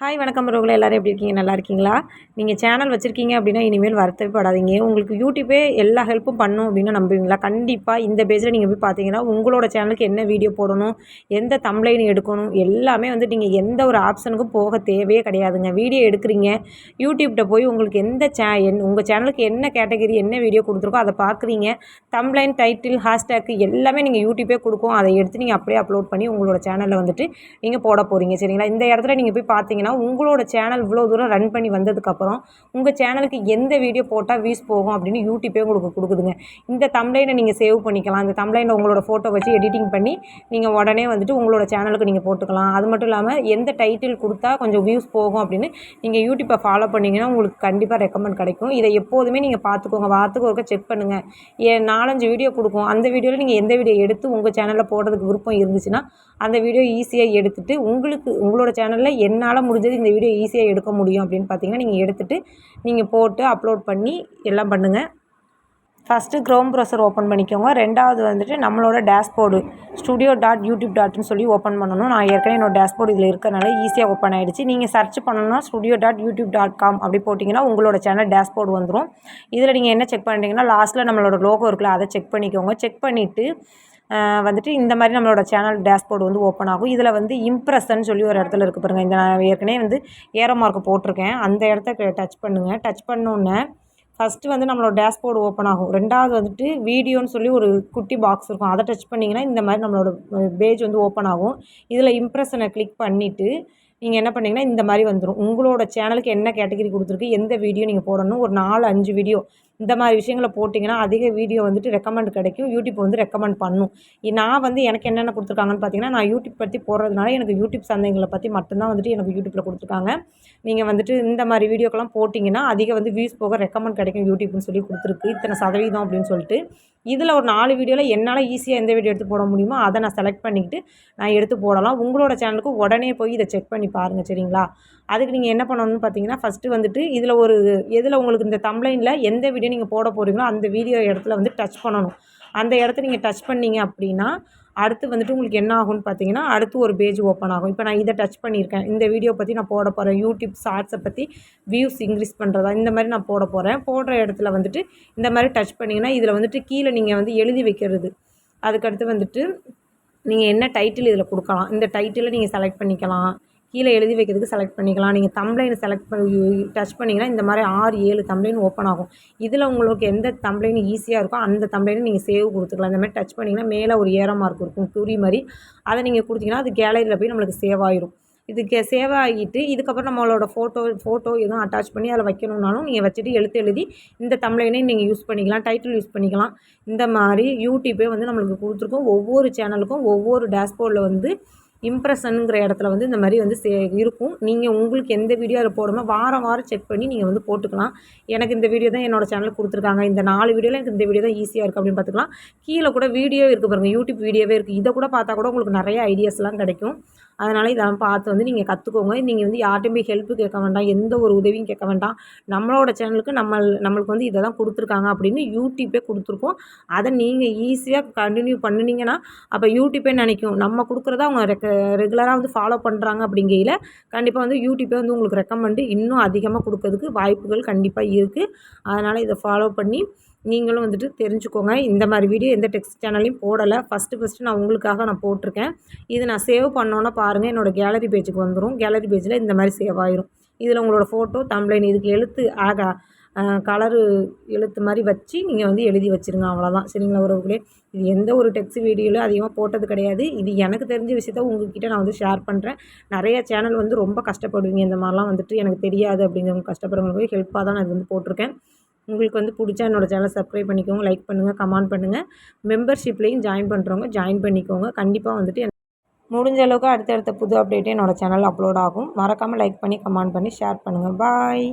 Hi வணக்கம் ரோகில் எல்லோரும் எப்படி இருக்கீங்க? நல்லா இருக்கீங்களா? நீங்கள் சேனல் வச்சுருக்கீங்க அப்படின்னா இனிமேல் வருத்தப்படாதீங்க. உங்களுக்கு யூடியூப்பே எல்லா ஹெல்ப்பும் பண்ணும் அப்படின்னு நம்புவீங்களா? கண்டிப்பாக இந்த பேஜில் நீங்கள் போய் பார்த்தீங்கன்னா உங்களோட சேனலுக்கு என்ன வீடியோ போடணும் எந்த தம்ப்ளைன் எடுக்கணும் எல்லாமே வந்து நீங்கள் எந்த ஒரு ஆப்ஷனுக்கும் போக தேவையே கிடையாதுங்க. வீடியோ எடுக்கிறீங்க யூடியூப்கிட்ட போய் உங்களுக்கு எந்த சே என் உங்கள் சேனலுக்கு என்ன கேட்டகரி என்ன வீடியோ கொடுத்துருக்கோ அதை பார்க்குறீங்க. தம்ப்ளைன் டைட்டில் ஹேஷ்டேக் எல்லாமே நீங்கள் யூடியூப்பே கொடுக்கும். அதை எடுத்து நீங்கள் அப்படியே அப்லோட் பண்ணி உங்களோட சேனலில் வந்துட்டு நீங்கள் போட போகிறீங்க சரிங்களா? இந்த இடத்துல நீங்கள் போய் பார்த்தீங்கன்னா பார்த்தீங்கன்னா உங்களோட சேனல் இவ்வளோ தூரம் ரன் பண்ணி வந்ததுக்கப்புறம் உங்கள் சேனலுக்கு எந்த வீடியோ போட்டால் வியூஸ் போகும் அப்படின்னு யூடியூப்பே உங்களுக்கு கொடுக்குதுங்க. இந்த தம்ப்ளைனை நீங்கள் சேவ் பண்ணிக்கலாம். இந்த தம்ப்ளைனில் உங்களோட ஃபோட்டோ வச்சு எடிட்டிங் பண்ணி நீங்கள் உடனே வந்துட்டு உங்களோட சேனலுக்கு நீங்கள் போட்டுக்கலாம். அது மட்டும் இல்லாமல் எந்த டைட்டில் கொடுத்தா கொஞ்சம் வியூஸ் போகும் அப்படின்னு நீங்கள் யூடியூப்பை ஃபாலோ பண்ணிங்கன்னா உங்களுக்கு கண்டிப்பாக ரெக்கமெண்ட் கிடைக்கும். இதை எப்போதுமே நீங்கள் பார்த்துக்கோங்க. வாரத்துக்கு ஒருக்க செக் பண்ணுங்கள் ஏ நாலஞ்சு வீடியோ கொடுக்கும். அந்த வீடியோவில் நீங்கள் எந்த வீடியோ எடுத்து உங்கள் சேனலில் போடுறதுக்கு விருப்பம் இருந்துச்சுன்னா அந்த வீடியோ ஈஸியாக எடுத்துகிட்டு உங்களுக்கு உங்களோட சேனலில் என்னால் முடிஞ்ச முடிஞ்சது இந்த வீடியோ ஈஸியாக எடுக்க முடியும் அப்படின்னு பார்த்தீங்கன்னா நீங்கள் எடுத்துகிட்டு நீங்கள் போட்டு அப்லோட் பண்ணி எல்லாம் பண்ணுங்கள் ஃபஸ்ட்டு க்ரோம் ப்ரௌசர் ஓப்பன் பண்ணிக்கோங்க. ரெண்டாவது வந்துட்டு நம்மளோட டேஷ்போர்டு ஸ்டுடியோ டாட் யூடியூப் டாட்னு சொல்லி ஓப்பன் பண்ணணும். நான் ஏற்கனவே என்னோடய டேஷ்போர்டு இதில் இருக்கிறனால ஈஸியாக ஓப்பன் ஆகிடுச்சு நீங்கள் சர்ச் பண்ணணும்னா studio dot YouTube dot com அப்படி போட்டிங்கன்னா உங்களோட சேனல் டேஷ்போர்டு வந்துடும் இதில் நீங்கள் என்ன செக் பண்ணுறீங்கன்னா லாஸ்ட்டில் நம்மளோட லோகோ இருக்குல்ல அதை செக் பண்ணிக்கோங்க. செக் பண்ணிவிட்டு வந்துட்டு இந்த மாதிரி நம்மளோட சேனல் டேஷ்போர்டு வந்து ஓப்பன் ஆகும். இதில் வந்து இம்ப்ரெஷன் சொல்லி ஒரு இடத்துல இருக்குது பாருங்கள் இந்த நான் ஏற்கனவே வந்து ஏரோ மார்க் போட்டிருக்கேன். அந்த இடத்த டச் பண்ணுங்கள் டச் பண்ணோன்னே ஃபஸ்ட்டு வந்து நம்மளோட டேஷ்போர்டு ஓப்பன் ஆகும். ரெண்டாவது வந்துட்டு வீடியோன்னு சொல்லி ஒரு குட்டி பாக்ஸ் இருக்கும். அதை டச் பண்ணிங்கன்னா இந்த மாதிரி நம்மளோட பேஜ் வந்து ஓப்பன் ஆகும். இதில் இம்ப்ரெஷனை கிளிக் பண்ணிவிட்டு நீங்கள் என்ன பண்ணிங்கன்னா இந்த மாதிரி வந்துடும் உங்களோட சேனலுக்கு என்ன கேட்டகரி கொடுத்துருக்கு எந்த வீடியோ நீங்கள் போடணும் ஒரு நாலு அஞ்சு வீடியோ இந்த மாதிரி விஷயங்களை போட்டிங்கன்னா அதிக வீடியோ வந்துட்டு ரெக்கமெண்ட் கிடைக்கும். யூடியூப் வந்து ரெக்கமெண்ட் பண்ணும். நான் வந்து எனக்கு என்னென்ன கொடுத்துருக்காங்கன்னு பார்த்தீங்கன்னா நான் யூடியூப் பற்றி போடுறதுனால எனக்கு யூடியூப் சந்தைங்களை பற்றி மட்டும்தான் வந்துட்டு எனக்கு யூடியூப்பில் கொடுத்துருக்காங்க. நீங்கள் வந்துட்டு இந்த மாதிரி வீடியோக்கெல்லாம் போட்டிங்கன்னா அதிக வந்து வியூஸ் போக ரெக்கமெண்ட் கிடைக்கும் யூடியூப்னு சொல்லி கொடுத்துருக்கு. இத்தனை சதவீதம் அப்படின்னு சொல்லிட்டு. இதில் ஒரு நாலு வீடியோவில் என்னால் ஈஸியாக எந்த வீடியோ எடுத்து போட முடியுமோ அதை நான் செலக்ட் பண்ணிக்கிட்டு நான் எடுத்து போடலாம். உங்களோட சேனலுக்கு உடனே போய் இதை செக் பண்ணி பாருங்கள் சரிங்களா? அதுக்கு நீங்கள் என்ன பண்ணணும்னு பார்த்தீங்கன்னா ஃபஸ்ட்டு வந்துட்டு இதில் ஒரு எதில் உங்களுக்கு இந்த தம்ப்ளைனில் எந்த வீடியோ நீங்கள் போட போகிறீங்களோ அந்த வீடியோ இடத்துல வந்து டச் பண்ணணும். அந்த இடத்த நீங்கள் டச் பண்ணிங்க அப்படின்னா அடுத்து வந்துட்டு உங்களுக்கு என்ன ஆகும்னு பார்த்தீங்கன்னா அடுத்து ஒரு பேஜ் ஓப்பன் ஆகும். இப்போ நான் இதை டச் பண்ணியிருக்கேன். இந்த வீடியோ பற்றி நான் போட போகிறேன் யூடியூப் ஷார்ட்ஸை பற்றி வியூஸ் இன்க்ரீஸ் பண்ணுறதா இந்த மாதிரி நான் போட போகிறேன் போடுற இடத்துல வந்துட்டு இந்த மாதிரி டச் பண்ணிங்கன்னா இதில் வந்துட்டு கீழே நீங்கள் வந்து எழுதி வைக்கிறது. அதுக்கடுத்து வந்துட்டு நீங்கள் என்ன டைட்டில் இதில் கொடுக்கலாம்? இந்த டைட்டிலை நீங்கள் செலக்ட் பண்ணிக்கலாம். கீழே எழுதி வைக்கிறதுக்கு செலக்ட் பண்ணிக்கலாம். நீங்கள் தம்ப்ளைனை செலக்ட் பண்ணி டச் பண்ணிங்கன்னா இந்த மாதிரி ஆறு ஏழு தம்ப்ளைன் ஓப்பன் ஆகும். இதில் உங்களுக்கு எந்த தம்ப்ளைன் ஈஸியாக இருக்கோ அந்த தம்ப்ளைனை நீங்கள் சேவ் கொடுத்துக்கலாம். இந்த மாதிரி டச் பண்ணிங்கன்னா மேலே ஒரு ஏற மார்க் இருக்கும் குறி மாதிரி. அதை நீங்கள் கொடுத்தீங்கன்னா அது கேலரியில் போய் நம்மளுக்கு சேவ் ஆகிரும் இதுக்கு சேவ் ஆகிட்டு இதுக்கப்புறம் நம்மளோட ஃபோட்டோ ஃபோட்டோ எதுவும் அட்டாச் பண்ணி அதில் வைக்கணுன்னாலும் நீங்கள் வச்சுட்டு எழுத்து எழுதி இந்த தம்ப்ளைனையும் நீங்கள் யூஸ் பண்ணிக்கலாம் டைட்டில் யூஸ் பண்ணிக்கலாம். இந்த மாதிரி யூடியூப்பே வந்து நம்மளுக்கு கொடுத்துருக்கோம். ஒவ்வொரு சேனலுக்கும் ஒவ்வொரு டேஷ்போர்டில் வந்து இம்ப்ரெஷனுங்கிற இடத்துல வந்து இந்த மாதிரி வந்து சே இருக்கும். நீங்கள் உங்களுக்கு எந்த வீடியோ அதில் போடணுமோ வாரம் வாரம் செக் பண்ணி நீங்கள் வந்து போட்டுக்கலாம். எனக்கு இந்த வீடியோ தான் என்னோடய சேனல் கொடுத்துருக்காங்க. இந்த நாலு வீடியோவில் எனக்கு இந்த வீடியோ தான் ஈஸியாக இருக்குது அப்படின்னு பார்த்துக்கலாம். கீழே கூட வீடியோ இருக்குது பாருங்கள் யூடியூப் வீடியோவே இருக்குது இதை கூட பார்த்தா கூட உங்களுக்கு நிறைய ஐடியாஸ்லாம் கிடைக்கும். அதனால் இதெல்லாம் பார்த்து வந்து நீங்கள் கற்றுக்கோங்க நீங்கள் வந்து யார்ட்டையும் போய் ஹெல்ப்பு கேட்க வேண்டாம். எந்த ஒரு உதவியும் கேட்க வேண்டாம். நம்மளோட சேனலுக்கு நம்ம நம்மளுக்கு வந்து இதை தான் கொடுத்துருக்காங்க அப்படின்னு யூடியூப்பே கொடுத்துருக்கோம். அதை நீங்கள் ஈஸியாக கண்டினியூ பண்ணினீங்கன்னா அப்போ யூடியூப்பே நினைக்கும். நம்ம கொடுக்குறத அவங்க ரெக்க ரெகுலராக வந்து ஃபாலோ பண்ணுறாங்க அப்படிங்கையில் கண்டிப்பாக வந்து யூடியூப்பே வந்து உங்களுக்கு ரெக்கமெண்டு இன்னும் அதிகமாக கொடுக்கறதுக்கு வாய்ப்புகள் கண்டிப்பாக இருக்குது அதனால் இதை ஃபாலோ பண்ணி நீங்களும் வந்துட்டு தெரிஞ்சுக்கோங்க. இந்த மாதிரி வீடியோ எந்த டெக்ஸ்ட் சேனல்லையும் போடலை. ஃபஸ்ட்டு ஃபஸ்ட்டு நான் உங்களுக்காக நான் போட்டிருக்கேன். இது நான் சேவ் பண்ணோன்னே பாருங்கள் என்னோடய கேலரி பேஜுக்கு வந்துடும் கேலரி பேஜில் இந்த மாதிரி சேவ் ஆயிரும். இதில் உங்களோட ஃபோட்டோ தம்ப்ளைன் இதுக்கு எழுத்து ஆக கலரு எழுத்து மாதிரி வச்சு நீங்கள் வந்து எழுதி வச்சுருங்க. அவ்வளோதான் சரிங்களா உறவுகளே? இது எந்த ஒரு டெக்ஸ்ட் வீடியோவில் அதிகமாக போட்டது கிடையாது. இது எனக்கு தெரிஞ்ச விஷயத்த உங்ககிட்ட நான் வந்து ஷேர் பண்ணுறேன் நிறைய சேனல் வந்து ரொம்ப கஷ்டப்படுவீங்க. இந்த மாதிரிலாம் வந்துட்டு எனக்கு தெரியாது அப்படிங்கிறவங்க கஷ்டப்படுறவங்களுக்கு ஹெல்ப்பாக தான் நான் இது வந்து போட்டிருக்கேன். உங்களுக்கு வந்து பிடிச்சா என்னோடய சேனலை சப்ஸ்கிரைப் பண்ணிக்கோங்க லைக் பண்ணுங்கள் கமெண்ட் பண்ணுங்கள் மெம்பர்ஷிப்லேயும் ஜாயின் பண்ணுறவங்க ஜாயின் பண்ணிக்கோங்க. கண்டிப்பாக வந்துட்டு முடிஞ்ச அளவுக்கு அடுத்தடுத்த புது அப்டேட்டே என்னோடய சேனல் அப்லோட் ஆகும். மறக்காமல் லைக் பண்ணி கமெண்ட் பண்ணி ஷேர் பண்ணுங்கள் பாய்